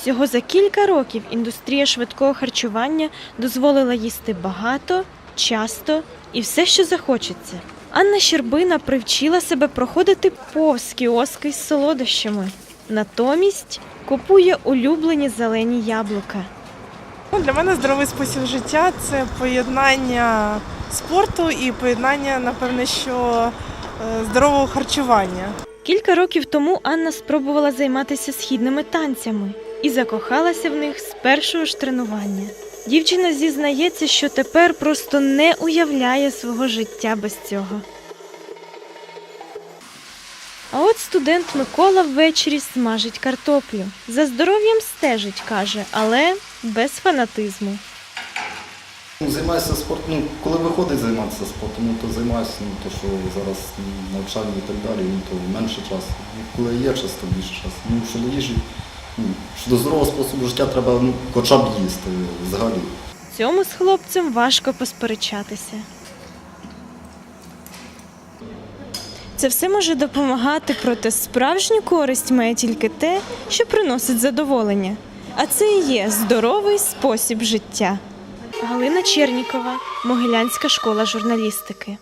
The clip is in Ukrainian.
Всього за кілька років індустрія швидкого харчування дозволила їсти багато, часто і все, що захочеться. Анна Щербина привчила себе проходити повз кіоски з солодощами. Натомість купує улюблені зелені яблука. Ну, Для мене здоровий спосіб життя це поєднання спорту і поєднання, напевне, що е, здорового харчування. Кілька років тому Анна спробувала займатися східними танцями і закохалася в них з першого ж тренування. Дівчина зізнається, що тепер просто не уявляє свого життя без цього. А от студент Микола ввечері смажить картоплю. За здоров'ям стежить, каже, але без фанатизму. Ну, Займаюся спортом, ну, коли виходить займатися спортом, ну, то займаюся, ну, то що зараз навчання і так далі, ну, то менше часу. Ну, Коли є час, то більше часу. Ну, щодо їжі, ну, щодо здорового способу життя треба ну, хоча б їсти взагалі. Цьому з хлопцем важко посперечатися. Це все може допомагати, проте справжню користь має тільки те, що приносить задоволення. А це і є здоровий спосіб життя. Галина Чернікова, Могилянська школа журналістики.